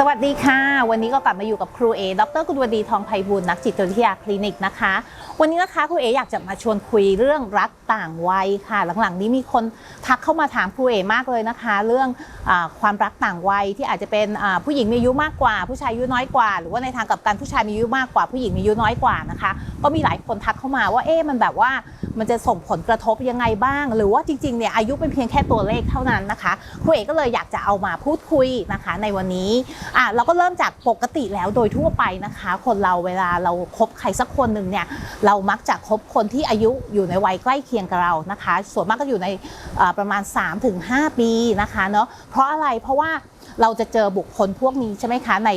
สวัสดีค่ะ วันนี้ก็กลับมาอยู่กับครูเอ ดรกุลวดีทองไพบูลนักจิตวิทยาคลินิกนะคะ วันนี้นะคะครูเออยากจะมาชวนคุยเรื่องรักต่างวัยค่ะ หลังๆ นี้มีคนทักเข้ามาถามครูเอมากเลยนะคะ เรื่องอความรักต่างวัยที่อาจจะเป็นผู้หญิงมีอายุมากกว่า ผู้ชายอายุน้อยกว่า หรือว่าในทางกับกันผู้ชายมีอายุมากกว่าผู้หญิงมีอายุน้อยกว่านะคะ ก็มีหลายคนทักเข้ามาว่าเอ๊ะมันแบบว่า มันจะส่งผลกระทบยังไงบ้าง หรือว่าจริงๆเนี่ยอายุเป็นเพียงแค่ตัวเลขเท่านั้นนะคะครูเอกก็เลยอยากจะเอามาพูดคุยนะคะในวันนี้อะเราก็เริ่มจากปกติแล้วโดยทั่วไปนะคะ คนเราเวลาเราคบใครสักคนหนึ่งเนี่ยเรามักจะคบคนที่อายุอยู่ในวัยใกล้เคียงกับเรานะคะ ส่วนมากก็อยู่ในประมาณ 3-5 ปีนะคะเนาะเพราะอะไรเพราะว่า เราจะเจอบุคคลพวกนี้ใช่ไหมคะใน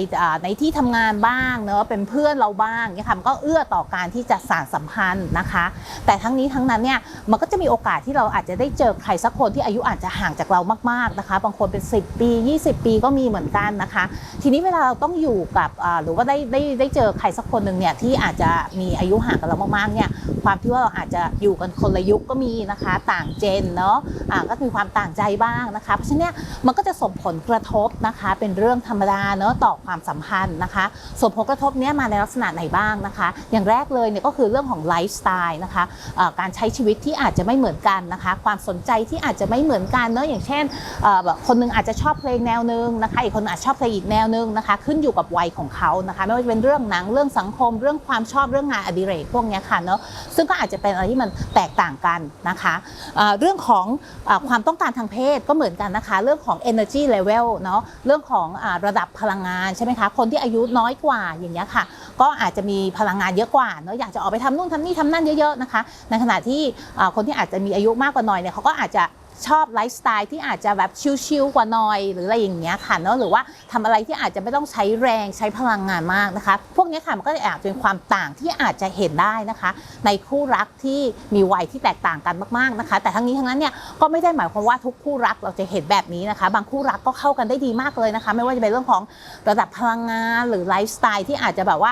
ในที่ทำงานบ้างเนาะเป็นเพื่อนเราบ้างเนี่ยค่ะมันก็เอื้อต่อการที่จะสานสัมพันธ์นะคะ แต่ทั้งนี้ทั้งนั้นเนี่ยมันก็จะมีโอกาสที่เราอาจจะได้เจอใครสักคนที่อายุอาจจะห่างจากเรามากๆนะคะ บางคนเป็น 10 ปี 20 ปีก็มีเหมือนกันนะคะ ทีนี้เวลาเราต้องอยู่กับหรือว่าได้ได้ได้เจอใครสักคนหนึ่งเนี่ยที่อาจจะมีอายุห่างกับเรามากๆเนี่ย ความที่ว่าเราอาจจะอยู่กันคนละยุคก็มีนะคะต่างเจนเนาะอ่าก็มีความต่างใจบ้างนะคะ เพราะฉะนั้นเนี่ยมันก็จะส่งผลกระทบนะคะ เป็นเรื่องธรรมดาเนาะต่อความสัมพันธ์นะคะส่วนผลกระทบเนี้ยมาในลักษณะไหนบ้างนะคะ อย่างแรกเลยเนี่ยก็คือเรื่องของไลฟ์สไตล์นะคะเอ่อการใช้ชีวิตที่อาจจะไม่เหมือนกันนะคะ ความสนใจที่อาจจะไม่เหมือนกันเนาะอย่างเช่นแบบคนหนึงอาจจะชอบเพลงแนวหนึงนะคะอีกคนอาจจะชอบเพลงอีกแนวหนึงนะคะ ขึ้นอยู่กับวัยของเขานะคะ ไม่ว่าจะเป็นเรื่องหนังเรื่องสังคม เรื่องความชอบเรื่องงานอดิเรกพวกนี้ค่ะเนาะซึ่งก็อาจจะเป็นอะไรที่มันแตกต่างกันนะคะเอ่อเรื่องของอความต้องการทางเพศก็เหมือนกันนะคะ เรื่องของ energy level เนาะเรื่องของอระดับพลังงานใช่ไหมคะคนที่อายุน้อยกว่าอย่างเงี้ยค่ะ ก็อาจจะมีพลังงานเยอะกว่าเนาะอยากจะออกไปทำนู่นทำนี่ทำนั่นเยอะๆนะคะ ในขณะที่คนที่อาจจะมีอายุมากกว่าหน่อยเนี่ยเขาก็อาจจะ ชอบไลฟ์สไตล์ที่อาจจะแบบชิลๆกว่าน่อย หรืออะไรอย่างเงี้ยค่ะเนาะหรือว่าทำอะไรที่อาจจะไม่ต้องใช้แรงใช้พลังงานมากนะคะ พวกนี้ค่ะมันก็อาจะเป็นความต่างที่อาจจะเห็นได้นะคะ ในคู่รักที่มีวัยที่แตกต่างกันมากๆนะคะ แต่ทั้งนี้ทั้งนั้นเนี่ยก็ไม่ได้หมายความว่าทุกคู่รักเราจะเห็นแบบนี้นะคะ บางคู่รักก็เข้ากันได้ดีมากเลยนะคะ ไม่ว่าจะเป็นเรื่องของระดับพลังงานหรือไลฟ์สไตล์ที่อาจจะแบบว่า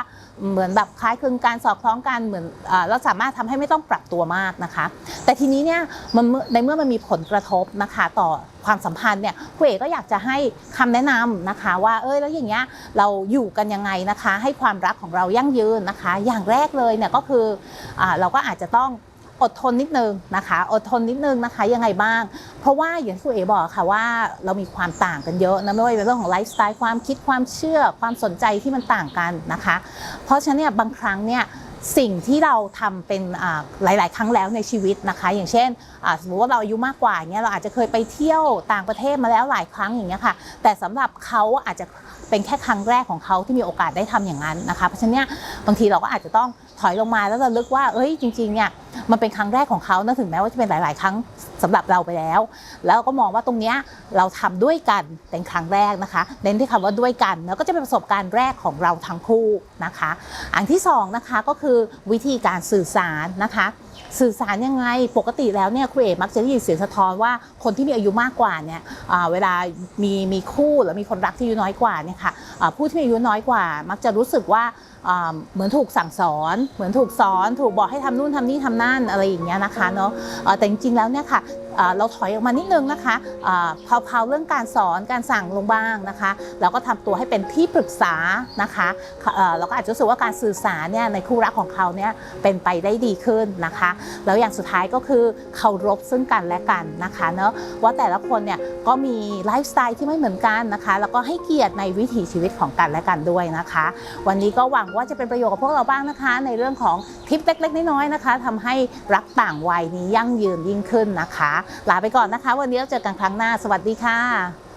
เหมือนแบบคล้ายคลึงการสอดคล้องกันเหมือนเราสามารถทำให้ไม่ต้องปรับตัวมากนะคะ แต่ทีนี้เนี่ยมันในเมื่อมันมีผลกระทบนะคะต่อความสัมพันธ์เนี่ยคุณเอกก็อยากจะให้คำแนะนำนะคะ ว่าเอ้ยแล้วอย่างเงี้ยเราอยู่กันยังไงนะคะ ให้ความรักของเรายั่งยืนนะคะ อย่างแรกเลยเนี่ยก็คืออเราก็อาจจะต้อง อดทนนิดนึงนะคะ อดทนนิดนึงนะคะยังไงบ้าง เพราะว่าอย่างที่คุณเอ๋บอกค่ะว่าเรามีความต่างกันเยอะนะไม่ว่าจะเป็นเรื่องของไลฟ์สไตล์ความคิดความเชื่อความสนใจที่มันต่างกันนะคะ เพราะฉะนั้นเนี่ยบางครั้งเนี่ยสิ่งที่เราทำเป็นหลาย ๆ ครั้งแล้วในชีวิตนะคะ อย่างเช่นสมมติว่าเราอายุมากกว่าเงี้ยเราอาจจะเคยไปเที่ยวต่างประเทศมาแล้วหลายครั้งอย่างเงี้ยค่ะ แต่สำหรับเขาอาจจะ เป็นแค่ครั้งแรกของเขาที่มีโอกาสได้ทำอย่างนั้นนะคะ เพราะฉะนั้นเนี่ยบางทีเราก็อาจจะต้องถอยลงมาแล้วระลึกว่าเอ้ยจริงๆเนี่ยมันเป็นครั้งแรกของเขานะถึงแม้ว่าจะเป็นหลาย ๆ ครั้งสำหรับเราไปแล้ว แล้วก็มองว่าตรงเนี้ยเราทำด้วยกันเป็นครั้งแรกนะคะเน้นที่คำว่าด้วยกันแล้วก็จะเป็นประสบการณ์แรกของเราทั้งคู่นะคะ อันที่สองนะคะก็คือวิธีการสื่อสารนะคะ สื่อสารยังไงปกติแล้วเนี่ยครูเอกมักจะได้ยินเสียงสะท้อนว่าคนที่มีอายุมากกว่าเนี่ยเวลามีมีคู่หรือมีคนรักที่อายุน้อยกว่าเนี่ยค่ะผู้ที่มีอายุน้อยกว่า มักจะรู้สึกว่าเหมือนถูกสั่งสอน เหมือนถูกสอน ถูกบอกให้ทำนู่นทำนี่ทำนั่นอะไรอย่างเงี้ยนะคะเนาะแต่จริงๆแล้วเนี่ยค่ะเราถอยออกมานิดนึงนะคะอ่าเผาๆเรื่องการสอนการสั่งลงบ้างนะคะแล้วก็ทำตัวให้เป็นที่ปรึกษานะคะเอ่อเราก็อาจจะรู้สึกว่าการสื่อสารเนี่ยในคู่รักของเขาเนี่ยเป็นไปได้ดีขึ้นนะคะ แล้วอย่างสุดท้ายก็คือเคารพซึ่งกันและกันนะคะเนาะว่าแต่ละคนเนี่ยก็มีไลฟ์สไตล์ที่ไม่เหมือนกันนะคะแล้วก็ให้เกียรติในวิถีชีวิตของกันและกันด้วยนะคะ วันนี้ก็หวังว่าจะเป็นประโยชน์กับพวกเราบ้างนะคะ ในเรื่องของทิปเล็กๆน้อยๆนะคะทำให้รักต่างวัยนี้ยั่งยืนยิ่งขึ้นนะคะลาไปก่อนนะคะ วันนี้เราเจอกันครั้งหน้า สวัสดีค่ะ